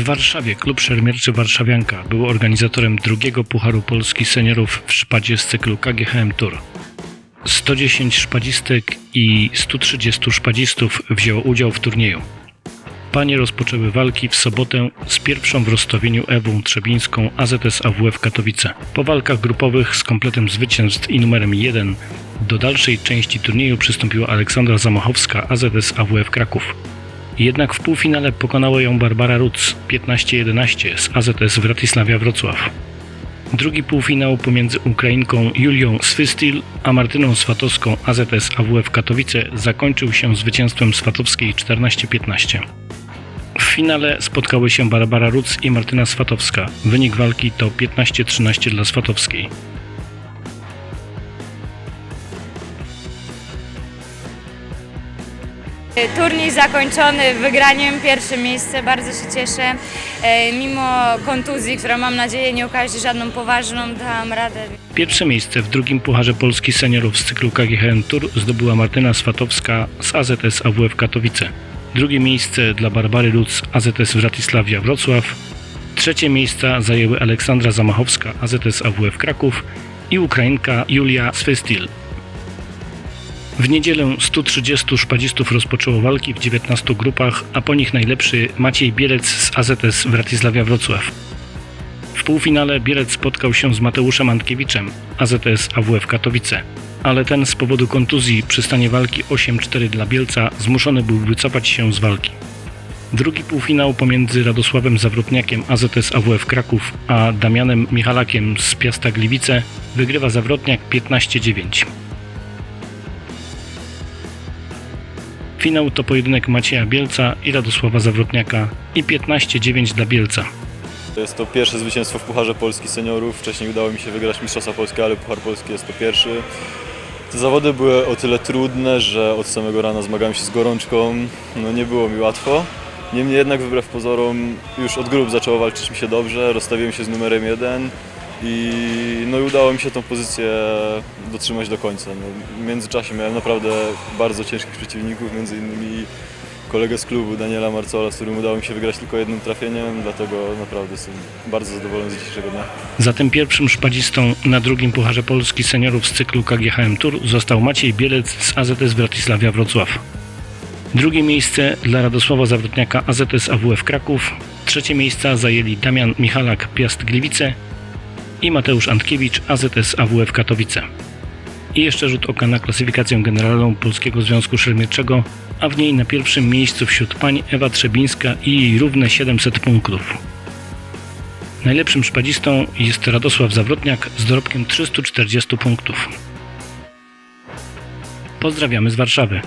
W Warszawie klub szermierczy Warszawianka był organizatorem drugiego Pucharu Polski Seniorów w szpadzie z cyklu KGHM Tour. 110 szpadzistek i 130 szpadzistów wzięło udział w turnieju. Panie rozpoczęły walki w sobotę z pierwszą w rozstawieniu Ewą Trzebińską AZS AWF Katowice. Po walkach grupowych z kompletem zwycięstw i numerem 1 do dalszej części turnieju przystąpiła Aleksandra Zamachowska AZS AWF Kraków. Jednak w półfinale pokonała ją Barbara Ruc 15-11 z AZS Wratysławia Wrocław. Drugi półfinał pomiędzy Ukrainką Julią Swystil a Martyną Swatowską AZS AWF Katowice zakończył się zwycięstwem Swatowskiej 14-15. W finale spotkały się Barbara Ruc i Martyna Swatowska. Wynik walki to 15-13 dla Swatowskiej. Turniej zakończony wygraniem pierwsze miejsce, bardzo się cieszę. E, Mimo kontuzji, która mam nadzieję nie okaże się żadną poważną, dałam radę. Pierwsze miejsce w drugim Pucharze Polski Seniorów z cyklu KGHM Tour zdobyła Martyna Swatowska z AZS AWF Katowice. Drugie miejsce dla Barbary Lutz AZS Wratysławia Wrocław. Trzecie miejsca zajęły Aleksandra Zamachowska AZS AWF Kraków i Ukrainka Julia Swestil. W niedzielę 130 szpadzistów rozpoczęło walki w 19 grupach, a po nich najlepszy Maciej Bielec z AZS Wratysławia Wrocław. W półfinale Bielec spotkał się z Mateuszem Antkiewiczem, AZS AWF Katowice, ale ten z powodu kontuzji przy stanie walki 8-4 dla Bielca zmuszony był wycofać się z walki. Drugi półfinał pomiędzy Radosławem Zawrotniakiem AZS AWF Kraków a Damianem Michalakiem z Piasta Gliwice wygrywa Zawrotniak 15-9. Finał to pojedynek Macieja Bielca i Radosława Zawrotniaka i 15-9 dla Bielca. Jest to pierwsze zwycięstwo w Pucharze Polski Seniorów. Wcześniej udało mi się wygrać Mistrzostwa Polskie, ale Puchar Polski jest to pierwszy. Te zawody były o tyle trudne, że od samego rana zmagałem się z gorączką. No nie było mi łatwo. Niemniej jednak wbrew pozorom już od grup zaczęło walczyć mi się dobrze. Rozstawiłem się z numerem jeden i, no i udało mi się tą pozycję dotrzymać do końca. No, w międzyczasie miałem naprawdę bardzo ciężkich przeciwników, między innymi kolegę z klubu Daniela Marcola, z którym udało mi się wygrać tylko jednym trafieniem, dlatego naprawdę jestem bardzo zadowolony z dzisiejszego dnia. Zatem pierwszym szpadzistą na drugim Pucharze Polski Seniorów z cyklu KGHM Tour został Maciej Bielec z AZS Wratysławia Wrocław. Drugie miejsce dla Radosława Zawrotniaka AZS AWF Kraków. Trzecie miejsca zajęli Damian Michalak Piast Gliwice i Mateusz Antkiewicz AZS AWF Katowice. I jeszcze rzut oka na klasyfikację generalną Polskiego Związku Szermierczego, a w niej na pierwszym miejscu wśród pań Ewa Trzebińska i jej równe 700 punktów. Najlepszym szpadzistą jest Radosław Zawrotniak z dorobkiem 340 punktów. Pozdrawiamy z Warszawy.